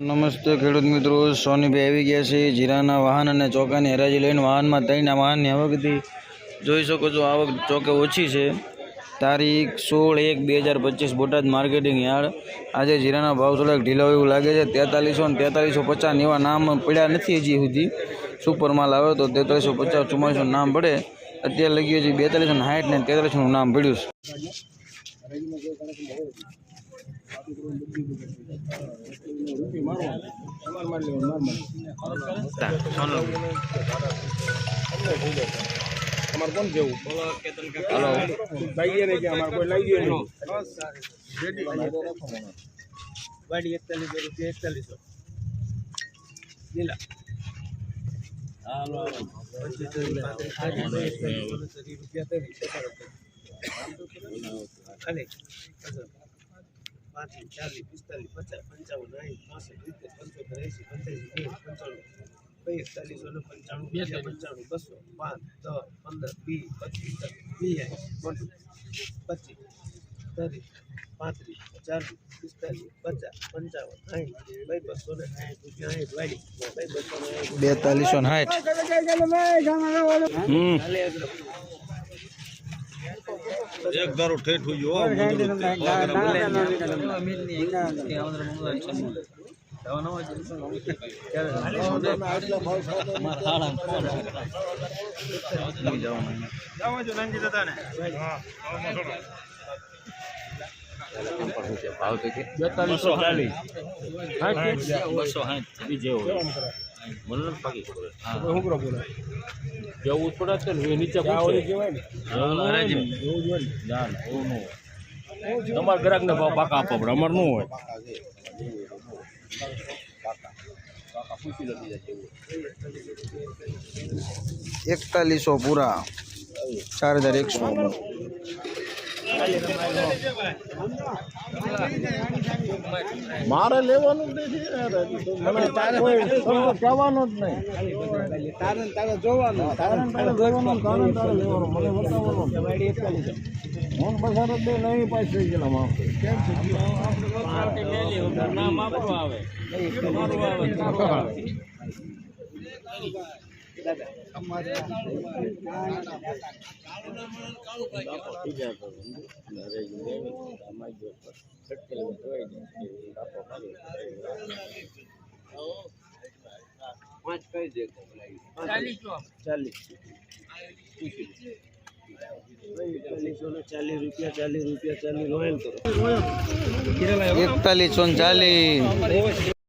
નમસ્તે ખેડૂત મિત્રો, સોનીભાઈ આવી ગયા છે જીરાના વાહન અને ચોકાની હરાજી લઈને વાહનમાં ત્રણના વાહનની આવકથી જોઈ શકો છો, આવક ચોકે ઓછી છે. તારીખ સોળ એક બે હજાર પચીસ બોટાદ માર્કેટિંગ યાર્ડ. આજે જીરાના ભાવ થોડાક ઢીલા એવું લાગે છે. તેતાલીસો ને તેતાલીસો પચાસ એવા નામ પડ્યા નથી હજી સુધી. સુપર માલ આવ્યો તો તેતાલીસો પચાસ ચુમ્માલીસો નામ પડે. અત્યારે લગી હજી બેતાલીસો ને સાઠ ને તેતાલીસોનું નામ પડ્યું છે. અમારે કોણ જેવું હલો ભાઈ કે અમારે કોઈ લઈ ગયો નહીં ગાડી એકતાલીસ રૂપિયા એકતાલીસો લીલા હાલો પાંત્રીસ ચાલીસ પિસ્તાલીસ પચાસ પંચાવન સાઠ પાસઠ સિત્તેર પંચોતેર એંસી પંચ્યાસી ત્રીસ પંચાણું પિસ્તાલીસો ને પંચાણું બે પંચાણું બસો પાંચ દસ પંદર વીસ પચીસ વીસ પચીસ ત્રીસ પાંત્રીસ ચાલીસ પિસ્તાલીસ પચાસ પંચાવન સાઠ બે બસો ને રૂપિયા સાઠ વાળી બસો ને બેતાલીસો ને સાઠ એક ધારો ઠેઠ હોય બેતાલીસો ચાલીસ બસો સાઠ બીજે મને પાકી ખબર. શું કરો બોલે? જવું થોડા છે. ને નીચે કહેવાય ને. ના? ના. એવું ન હોય. તમારા ગ્રાહકને ભાવ પાકા આપવા પડે અમારે ન હોય. એકતાલીસો પૂરા ચાર હજાર એકસો. મારે લેવાનું જ નથી મને કહેવાનો જ નહીં. તારે તારે જોવાનું, તારે તારે જોવાનું તારે તારે લેવાનું મને બતાવવાનું નહીં પાસ થઈ ગયેલા છે નામ ચાલીસ ચાલીસ રૂપિયા ચાલીસ એકતાલીસો ચાલીસ.